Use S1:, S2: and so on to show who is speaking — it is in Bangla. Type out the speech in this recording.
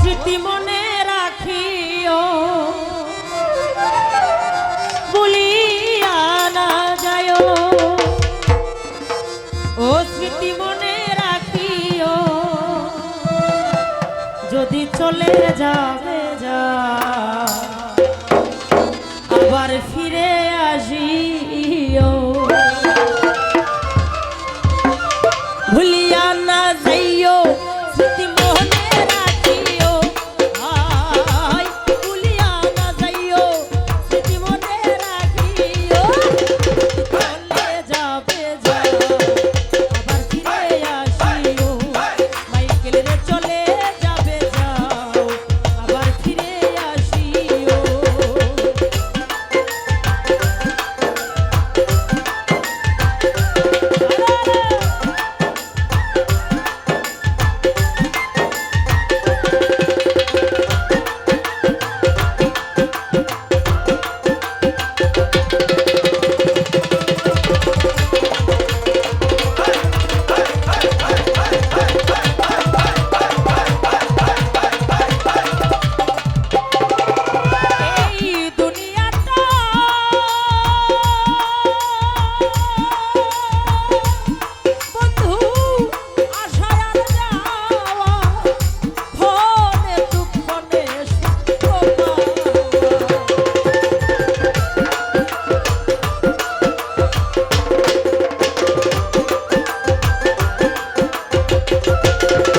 S1: স্মৃতি মনে রাখিও। বলিয়া না যায় ও স্মৃতি মনে রাখিও। যদি চলে যাও you.